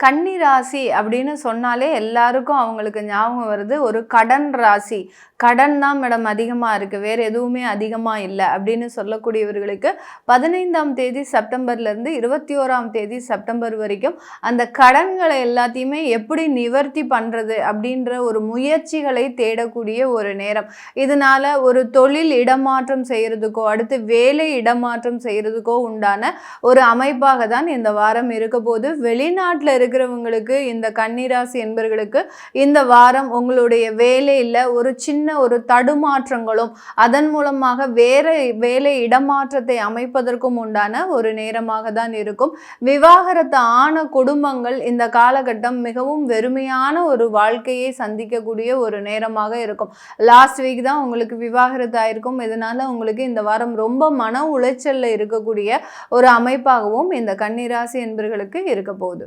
கன்னி ராசி அப்படின்னு சொன்னாலே எல்லாருக்கும் அவங்களுக்கு ஞாபகம் வருது. ஒரு கடன் ராசி. கடன் தான் மேடம் அதிகமாக இருக்குது வேறு எதுவுமே அதிகமாக இல்லை அப்படின்னு சொல்லக்கூடியவர்களுக்கு பதினைந்தாம் தேதி செப்டம்பர்லேருந்து இருபத்தி ஓராம் தேதி செப்டம்பர் வரைக்கும் அந்த கடன்களை எல்லாத்தையுமே எப்படி நிவர்த்தி பண்ணுறது அப்படின்ற ஒரு முயற்சிகளை தேடக்கூடிய ஒரு நேரம். இதனால் ஒரு தொழில் இடமாற்றம் செய்கிறதுக்கோ அடுத்து வேலை இடமாற்றம் செய்கிறதுக்கோ உண்டான ஒரு அமைப்பாக தான் இந்த வாரம் இருக்க போது வெளிநாட்டில் இருக்க இருக்கிறவங்களுக்கு இந்த கன்னிராசி என்பவர்களுக்கு இந்த வாரம் உங்களுடைய வேலையில் ஒரு சின்ன ஒரு தடுமாற்றங்களும் அதன் மூலமாக வேறு வேலை இடமாற்றத்தை அமைப்பதற்கும் உண்டான ஒரு நேரமாக தான் இருக்கும். விவாகரத்து ஆன குடும்பங்கள் இந்த காலகட்டம் மிகவும் வெறுமையான ஒரு வாழ்க்கையை சந்திக்கக்கூடிய ஒரு நேரமாக இருக்கும். லாஸ்ட் வீக் தான் உங்களுக்கு விவாகரத்து ஆயிருக்கும். இதனால உங்களுக்கு இந்த வாரம் ரொம்ப மன உளைச்சலில் இருக்கக்கூடிய ஒரு அமைப்பாகவும் இந்த கன்னிராசி என்பவர்களுக்கு இருக்க போகுது.